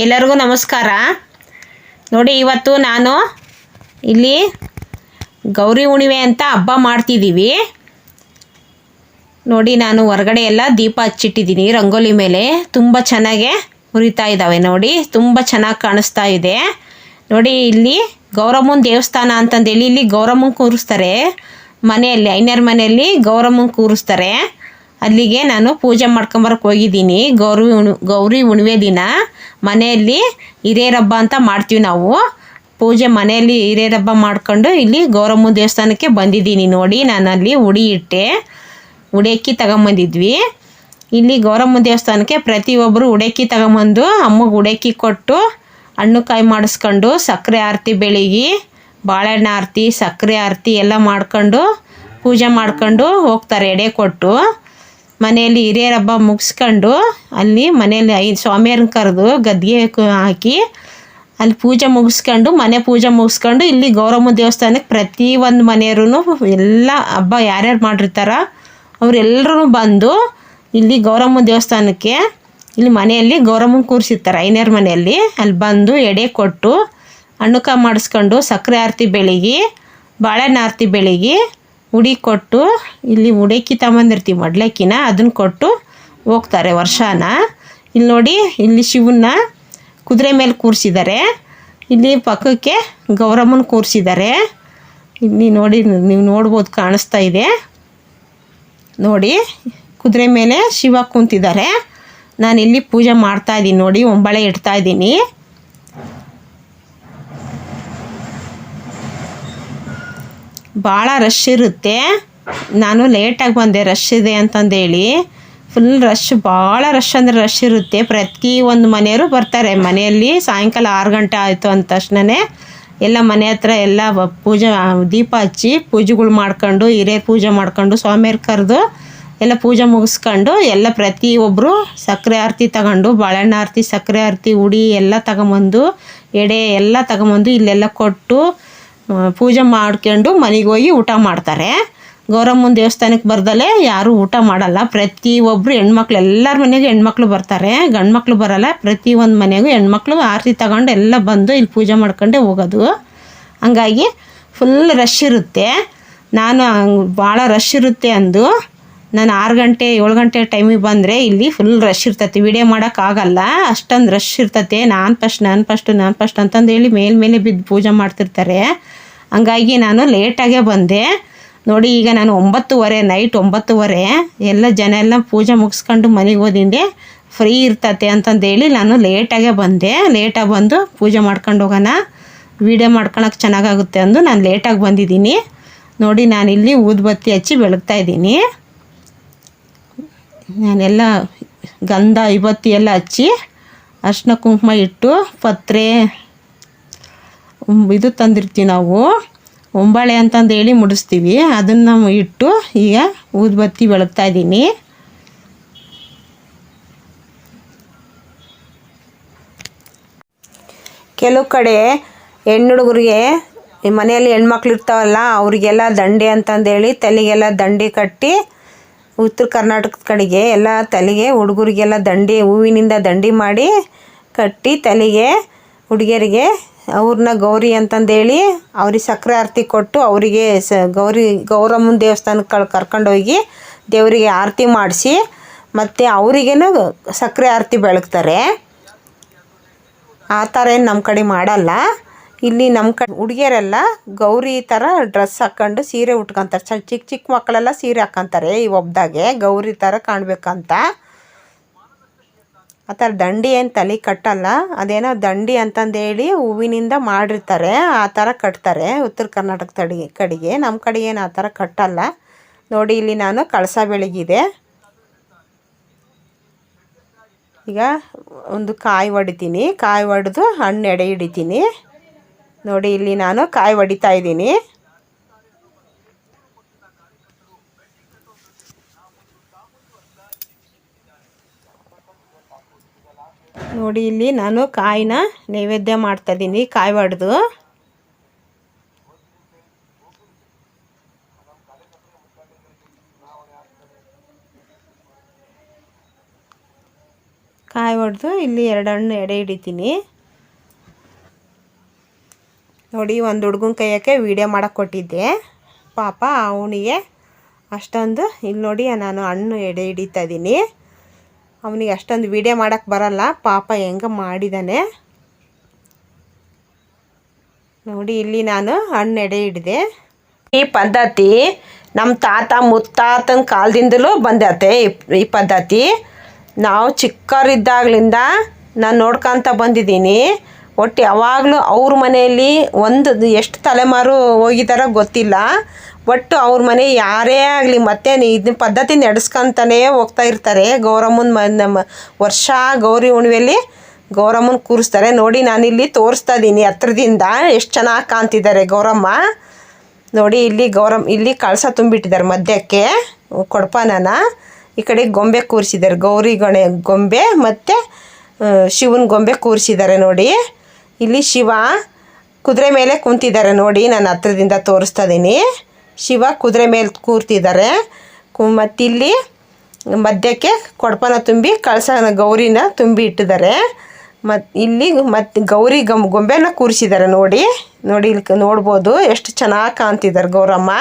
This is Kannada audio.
ಎಲ್ಲರಿಗೂ ನಮಸ್ಕಾರ. ನೋಡಿ, ಇವತ್ತು ನಾನು ಇಲ್ಲಿ ಗೌರಿ ಹುಣಿವೆ ಅಂತ ಹಬ್ಬ ಮಾಡ್ತಿದ್ದೀವಿ. ನೋಡಿ, ನಾನು ಹೊರಗಡೆ ಎಲ್ಲ ದೀಪ ಹಚ್ಚಿಟ್ಟಿದ್ದೀನಿ. ರಂಗೋಲಿ ಮೇಲೆ ತುಂಬ ಚೆನ್ನಾಗೆ ಉರಿತಾ ಇದ್ದಾವೆ. ನೋಡಿ, ತುಂಬ ಚೆನ್ನಾಗಿ ಕಾಣಿಸ್ತಾ ಇದೆ. ನೋಡಿ, ಇಲ್ಲಿ ಗೌರಮ್ಮನ ದೇವಸ್ಥಾನ ಅಂತಂದೇಳಿ ಇಲ್ಲಿ ಗೌರಮ್ಮನ ಕೂರಿಸ್ತಾರೆ. ಮನೆಯಲ್ಲಿ, ಐನರ್ ಮನೆಯಲ್ಲಿ ಗೌರಮ್ಮನ ಕೂರಿಸ್ತಾರೆ. ಅಲ್ಲಿಗೆ ನಾನು ಪೂಜೆ ಮಾಡ್ಕೊಂಬರಕ್ಕೆ ಹೋಗಿದ್ದೀನಿ. ಗೌರಿ ಹುಣ್ ಗೌರಿ ಹುಣ್ಣಿಮೆ ದಿನ ಮನೆಯಲ್ಲಿ ಹಿರಿಯರ ಹಬ್ಬ ಅಂತ ಮಾಡ್ತೀವಿ ನಾವು. ಪೂಜೆ ಮನೆಯಲ್ಲಿ ಹಿರಿಯರ ಹಬ್ಬ ಮಾಡ್ಕೊಂಡು ಇಲ್ಲಿ ಗೌರಮ್ಮ ದೇವಸ್ಥಾನಕ್ಕೆ ಬಂದಿದ್ದೀನಿ ನೋಡಿ. ನಾನು ಅಲ್ಲಿ ಉಡಿ ಇಟ್ಟೆ ಉಡಕ್ಕಿ ತಗೊಂಬಂದಿದ್ವಿ. ಇಲ್ಲಿ ಗೌರಮ್ಮ ದೇವಸ್ಥಾನಕ್ಕೆ ಪ್ರತಿಯೊಬ್ಬರು ಉಡಕ್ಕಿ ತಗೊಂಬಂದು ಅಮ್ಮಗೆ ಉಡಕ್ಕಿ ಕೊಟ್ಟು ಹಣ್ಣು ಕಾಯಿ ಮಾಡಿಸ್ಕೊಂಡು ಸಕ್ಕರೆ ಆರತಿ ಬೆಳಗ್ಗೆ ಬಾಳೆಹಣ್ಣು ಆರತಿ, ಸಕ್ಕರೆ ಆರತಿ ಎಲ್ಲ ಮಾಡ್ಕೊಂಡು ಪೂಜೆ ಮಾಡ್ಕೊಂಡು ಹೋಗ್ತಾರೆ ಎಡೆ ಕೊಟ್ಟು. ಮನೆಯಲ್ಲಿ ಹಿರಿಯರ ಹಬ್ಬ ಮುಗಿಸ್ಕೊಂಡು ಅಲ್ಲಿ ಮನೆಯಲ್ಲಿ ಐದು ಸ್ವಾಮಿಯರನ್ನ ಕರೆದು ಗದ್ದಿಗೆ ಹಾಕಿ ಅಲ್ಲಿ ಪೂಜೆ ಮುಗಿಸ್ಕೊಂಡು, ಮನೆ ಪೂಜೆ ಮುಗಿಸ್ಕೊಂಡು ಇಲ್ಲಿ ಗೌರಮ್ಮ ದೇವಸ್ಥಾನಕ್ಕೆ ಪ್ರತಿ ಒಂದು ಮನೆಯವರು ಎಲ್ಲ ಹಬ್ಬ ಯಾರ್ಯಾರು ಮಾಡಿರ್ತಾರ ಅವರೆಲ್ಲರೂ ಬಂದು ಇಲ್ಲಿ ಗೌರಮ್ಮ ದೇವಸ್ಥಾನಕ್ಕೆ ಇಲ್ಲಿ ಮನೆಯಲ್ಲಿ ಗೌರಮ್ಮನ ಕೂರಿಸಿರ್ತಾರೆ ಐನೇರ ಮನೆಯಲ್ಲಿ. ಅಲ್ಲಿ ಬಂದು ಎಡೆ ಕೊಟ್ಟು ಅಣ್ಣುಕ ಮಾಡಿಸ್ಕೊಂಡು ಸಕ್ಕರೆ ಆರತಿ ಬೆಳಗ್ಗೆ ಬಾಳೆಹಣ್ಣು ಆರತಿ ಬೆಳಿಗ್ಗೆ ಉಡಿ ಕೊಟ್ಟು ಇಲ್ಲಿ ಉಡಕ್ಕಿ ತಗೊಂಬಂದಿರ್ತೀವಿ ಮಡ್ಲಕ್ಕಿನ ಅದನ್ನು ಕೊಟ್ಟು ಹೋಗ್ತಾರೆ ವರ್ಷಾನ. ಇಲ್ಲಿ ನೋಡಿ, ಇಲ್ಲಿ ಶಿವನ್ನ ಕುದುರೆ ಮೇಲೆ ಕೂರಿಸಿದ್ದಾರೆ ಇಲ್ಲಿ ಪಕ್ಕಕ್ಕೆ ಗೌರಮ್ಮನ ಕೂರಿಸಿದ್ದಾರೆ ಇಲ್ಲಿ ನೋಡಿ, ನೀವು ನೋಡ್ಬೋದು ಕಾಣಿಸ್ತಾ ಇದೆ. ನೋಡಿ, ಕುದುರೆ ಮೇಲೆ ಶಿವ ಕುಂತಿದ್ದಾರೆ ನಾನು ಇಲ್ಲಿ ಪೂಜೆ ಮಾಡ್ತಾ ಇದ್ದೀನಿ ನೋಡಿ, ಒಂಬಳೆ ಇಡ್ತಾ ಇದ್ದೀನಿ ಭಾಳ ರಶ್ ಇರುತ್ತೆ. ನಾನು ಲೇಟಾಗಿ ಬಂದೆ ರಶ್ ಇದೆ ಅಂತಂದೇಳಿ. ಫುಲ್ ರಶ್ ಭಾಳ ರಶ್ ಅಂದರೆ ರಶ್ ಇರುತ್ತೆ. ಪ್ರತಿ ಒಂದು ಮನೆಯವರು ಬರ್ತಾರೆ. ಮನೆಯಲ್ಲಿ ಸಾಯಂಕಾಲ ಆರು ಗಂಟೆ ಆಯಿತು ಅಂದ ತಕ್ಷಣವೇ ಎಲ್ಲ ಮನೆ ಹತ್ರ ಎಲ್ಲ ಪೂಜೆ, ದೀಪ ಹಚ್ಚಿ ಪೂಜೆಗಳು ಮಾಡ್ಕೊಂಡು, ಹಿರಿಯರು ಪೂಜೆ ಮಾಡ್ಕೊಂಡು ಸ್ವಾಮಿಯರ್ ಕರೆದು ಎಲ್ಲ ಪೂಜೆ ಮುಗಿಸ್ಕೊಂಡು ಎಲ್ಲ ಪ್ರತಿಯೊಬ್ಬರು ಸಕ್ಕರೆ ಆರತಿ ತಗೊಂಡು, ಬಾಳೆಹಣ್ಣು ಆರತಿ, ಸಕ್ಕರೆ ಆರತಿ ಉಡಿ ಎಲ್ಲ ತಗೊಂಬಂದು, ಎಡೆ ಎಲ್ಲ ತಗೊಂಬಂದು ಇಲ್ಲೆಲ್ಲ ಕೊಟ್ಟು ಪೂಜೆ ಮಾಡ್ಕೊಂಡು ಮನೆಗೆ ಹೋಗಿ ಊಟ ಮಾಡ್ತಾರೆ. ಗೌರಮ್ಮನ ದೇವಸ್ಥಾನಕ್ಕೆ ಬರ್ದಲೇ ಯಾರೂ ಊಟ ಮಾಡಲ್ಲ. ಪ್ರತಿಯೊಬ್ಬರು ಹೆಣ್ಮಕ್ಳು, ಎಲ್ಲರ ಮನೆಗೂ ಹೆಣ್ಮಕ್ಳು ಬರ್ತಾರೆ. ಗಂಡ್ಮಕ್ಳು ಬರಲ್ಲ. ಪ್ರತಿ ಒಂದು ಮನೆಗೂ ಹೆಣ್ಮಕ್ಳು ಆರತಿ ತಗೊಂಡು ಎಲ್ಲ ಬಂದು ಇಲ್ಲಿ ಪೂಜೆ ಮಾಡ್ಕೊಂಡೇ ಹೋಗೋದು. ಹಂಗಾಗಿ ಫುಲ್ ರಶ್ ಇರುತ್ತೆ. ನಾನು ಭಾಳ ರಶ್ ಇರುತ್ತೆ ಅಂದು. ನಾನು ಆರು ಗಂಟೆ, ಏಳು ಗಂಟೆ ಟೈಮಿಗೆ ಬಂದರೆ ಇಲ್ಲಿ ಫುಲ್ ರಶ್ ಇರ್ತೈತಿ. ವಿಡಿಯೋ ಮಾಡೋಕ್ಕಾಗಲ್ಲ ಅಷ್ಟೊಂದು ರಶ್ ಇರ್ತೈತೆ. ನಾನು ಫಸ್ಟ್ ನಾನು ಫಸ್ಟು ನಾನು ಫಸ್ಟ್ ಅಂತಂದು ಹೇಳಿ ಮೇಲ್ಮೇಲೆ ಮೇಲೆ ಬಿದ್ದು ಪೂಜೆ ಮಾಡ್ತಿರ್ತಾರೆ. ಹಂಗಾಗಿ ನಾನು ಲೇಟಾಗೇ ಬಂದೆ. ನೋಡಿ ಈಗ ನಾನು ಒಂಬತ್ತುವರೆ ನೈಟ್ ಒಂಬತ್ತುವರೆ. ಎಲ್ಲ ಜನ ಎಲ್ಲ ಪೂಜೆ ಮುಗಿಸ್ಕೊಂಡು ಮನೆಗೆ ಹೋದಿಂದೆ ಫ್ರೀ ಇರ್ತತೆ ಅಂತಂದೇಳಿ ನಾನು ಲೇಟಾಗೇ ಬಂದೆ. ಲೇಟಾಗಿ ಬಂದು ಪೂಜೆ ಮಾಡ್ಕೊಂಡು ಹೋಗೋಣ. ವೀಡಿಯೋ ಮಾಡ್ಕೊಳಕ್ಕೆ ಚೆನ್ನಾಗಾಗುತ್ತೆ ಅಂದು ನಾನು ಲೇಟಾಗಿ ಬಂದಿದ್ದೀನಿ. ನೋಡಿ ನಾನಿಲ್ಲಿ ಊದ್ಬತ್ತಿ ಹಚ್ಚಿ ಬೆಳಗ್ತಾ ಇದ್ದೀನಿ. ನಾನೆಲ್ಲ ಗಂಧ ಐವತ್ತಿ ಎಲ್ಲ ಹಚ್ಚಿ ಅರ್ಶಿನ ಕುಂಕುಮ ಇಟ್ಟು ಪತ್ರೆ ಇದು ತಂದಿರ್ತೀವಿ ನಾವು. ಒಂಬಾಳೆ ಅಂತಂದು ಹೇಳಿ ಮುಡಿಸ್ತೀವಿ. ಅದನ್ನು ಇಟ್ಟು ಈಗ ಊದ್ಬತ್ತಿ ಬೆಳಗ್ತಾ ಇದ್ದೀನಿ. ಕೆಲವು ಕಡೆ ಹೆಣ್ಣು ಹುಡುಗರಿಗೆ ಮನೆಯಲ್ಲಿ ಹೆಣ್ಮಕ್ಳು ಇರ್ತಾವಲ್ಲ, ಅವರಿಗೆಲ್ಲ ದಂಡೆ ಅಂತಂದೇಳಿ ತಲೆಗೆಲ್ಲ ದಂಡೆ ಕಟ್ಟಿ ಉತ್ತರ ಕರ್ನಾಟಕದ ಕಡೆಗೆ ಎಲ್ಲ ತಲೆಗೆ, ಹುಡುಗರಿಗೆಲ್ಲ ದಂಡಿ, ಹೂವಿನಿಂದ ದಂಡಿ ಮಾಡಿ ಕಟ್ಟಿ ತಲೆಗೆ, ಹುಡುಗಿಯರಿಗೆ, ಅವ್ರನ್ನ ಗೌರಿ ಅಂತಂದೇಳಿ ಅವ್ರಿಗೆ ಸಕ್ಕರೆ ಆರತಿ ಕೊಟ್ಟು ಅವರಿಗೆ ಸ, ಗೌರಿ, ಗೌರಮ್ಮನ ದೇವಸ್ಥಾನಕ್ಕೆ ಕರ್ಕೊಂಡೋಗಿ ದೇವರಿಗೆ ಆರತಿ ಮಾಡಿಸಿ ಮತ್ತು ಅವರಿಗೇನು ಸಕ್ಕರೆ ಆರತಿ ಬೆಳಗ್ತಾರೆ. ಆ ಥರ ಏನು ನಮ್ಮ ಕಡೆ ಮಾಡಲ್ಲ. ಇಲ್ಲಿ ನಮ್ಮ ಕಡೆ ಹುಡುಗಿಯರೆಲ್ಲ ಗೌರಿ ಥರ ಡ್ರೆಸ್ ಹಾಕ್ಕೊಂಡು ಸೀರೆ ಉಟ್ಕೊಂತಾರೆ. ಚಿಕ್ಕ ಚಿಕ್ಕ ಮಕ್ಕಳೆಲ್ಲ ಸೀರೆ ಹಾಕ್ಕೊಂತಾರೆ ಈ ಒಬ್ದಾಗೆ. ಗೌರಿ ಥರ ಕಾಣಬೇಕಂತ. ಆ ಥರ ದಂಡಿ ಏನು ತಲೆ ಕಟ್ಟಲ್ಲ. ಅದೇನೋ ದಂಡಿ ಅಂತಂದೇಳಿ ಹೂವಿನಿಂದ ಮಾಡಿರ್ತಾರೆ. ಆ ಥರ ಕಟ್ತಾರೆ ಉತ್ತರ ಕರ್ನಾಟಕ ತಡಿಗೆ ಕಡೆಗೆ. ನಮ್ಮ ಕಡೆ ಏನು ಆ ಥರ ಕಟ್ಟಲ್ಲ. ನೋಡಿ ಇಲ್ಲಿ ನಾನು ಕಳಸ ಬೆಳಗಿದೆ. ಈಗ ಒಂದು ಕಾಯಿ ಹೊಡಿತೀನಿ ಕಾಯಿ ಹೊಡೆದು ಹಣ್ಣು ಎಡೆ ಹಿಡಿತೀನಿ ನೋಡಿ, ಇಲ್ಲಿ ನಾನು ಕಾಯಿ ಹೊಡಿತಾ ಇದ್ದೀನಿ. ನೋಡಿ, ಇಲ್ಲಿ ನಾನು ಕಾಯಿನ ನೈವೇದ್ಯ ಮಾಡ್ತಾ ಇದ್ದೀನಿ, ಕಾಯಿ ಹೊಡೆದು. ಕಾಯಿ ಹೊಡೆದು ಇಲ್ಲಿ ಎರಡು ಹಣ್ಣು ಎಡೆ ಹಿಡಿತೀನಿ. ನೋಡಿ, ಒಂದು ಹುಡುಗನ ಕೈಯಕ್ಕೆ ವೀಡಿಯೋ ಮಾಡಕ್ಕೆ ಕೊಟ್ಟಿದ್ದೆ. ಪಾಪ ಅವನಿಗೆ ಅಷ್ಟೊಂದು ಇಲ್ಲಿ ನೋಡಿ, ನಾನು ಹಣ್ಣು ಎಡೆ ಹಿಡಿತಾ ಇದ್ದೀನಿ. ಅವನಿಗೆ ಅಷ್ಟೊಂದು ವೀಡಿಯೋ ಮಾಡೋಕ್ಕೆ ಬರಲ್ಲ. ಪಾಪ ಹೆಂಗೆ ಮಾಡಿದ್ದಾನೆ ನೋಡಿ, ಇಲ್ಲಿ ನಾನು ಹಣ್ಣು ಎಡೆ ಹಿಡಿದೆ. ಈ ಪದ್ಧತಿ ನಮ್ಮ ತಾತ ಮುತ್ತಾತನ ಕಾಲದಿಂದಲೂ ಬಂದೈತೆ ಈ- ಪದ್ಧತಿ ನಾವು ಚಿಕ್ಕವರಿದ್ದಾಗ್ಲಿಂದ ನಾನು ನೋಡ್ಕೊತ ಬಂದಿದ್ದೀನಿ. ಒಟ್ಟು ಯಾವಾಗಲೂ ಅವ್ರ ಮನೆಯಲ್ಲಿ ಒಂದು ಎಷ್ಟು ತಲೆಮಾರು ಹೋಗಿದಾರೋ ಗೊತ್ತಿಲ್ಲ. ಒಟ್ಟು ಅವ್ರ ಮನೆ ಯಾರೇ ಆಗಲಿ ಮತ್ತೆ ಇದನ್ನ ಪದ್ಧತಿ ನಡೆಸ್ಕೊಂತಾನೇ ಹೋಗ್ತಾ ಇರ್ತಾರೆ. ಗೌರಮ್ಮನ ಮ ನಮ್ಮ ವರ್ಷ ಗೌರಿ ಹುಣ್ಣಿಮೆಯಲ್ಲಿ ಗೌರಮ್ಮನ ಕೂರಿಸ್ತಾರೆ. ನೋಡಿ ನಾನಿಲ್ಲಿ ತೋರಿಸ್ತಾ ಇದ್ದೀನಿ ಹತ್ರದಿಂದ ಎಷ್ಟು ಚೆನ್ನಾಗಿ ಕಾಣ್ತಿದ್ದಾರೆ ಗೌರಮ್ಮ. ನೋಡಿ ಇಲ್ಲಿ ಗೌರಮ್ಮ ಇಲ್ಲಿ ಕಳಸ ತುಂಬಿಟ್ಟಿದ್ದಾರೆ ಮಧ್ಯಕ್ಕೆ. ಕೊಡಪಾನನ ಈ ಕಡೆ ಗೊಂಬೆ ಕೂರಿಸಿದ್ದಾರೆ. ಗೌರಿ ಗಣೆ ಗೊಂಬೆ ಮತ್ತು ಶಿವನ ಗೊಂಬೆ ಕೂರಿಸಿದ್ದಾರೆ ನೋಡಿ. ಇಲ್ಲಿ ಶಿವ ಕುದುರೆ ಮೇಲೆ ಕುಂತಿದ್ದಾರೆ ನೋಡಿ ನಾನು ಹತ್ರದಿಂದ ತೋರಿಸ್ತಾ ಇದ್ದೀನಿ ಶಿವ ಕುದುರೆ ಮೇಲೆ ಕೂರ್ತಿದ್ದಾರೆ. ಕು ಮತ್ತಿಲ್ಲಿ ಮಧ್ಯಕ್ಕೆ ಕೊಡಪನ ತುಂಬಿ, ಕಳಸನ ಗೌರಿನ ತುಂಬಿ ಇಟ್ಟಿದ್ದಾರೆ. ಮತ್ತು ಇಲ್ಲಿ ಮತ್ತು ಗೌರಿ ಗಮ್ ಗೊಂಬೆನ ಕೂರಿಸಿದ್ದಾರೆ ನೋಡಿ. ನೋಡಿ ಇಲ್ಲಿ ನೋಡ್ಬೋದು, ಎಷ್ಟು ಚೆನ್ನಾಗಿ ಕಾಣ್ತಿದ್ದಾರೆ ಗೌರಮ್ಮ.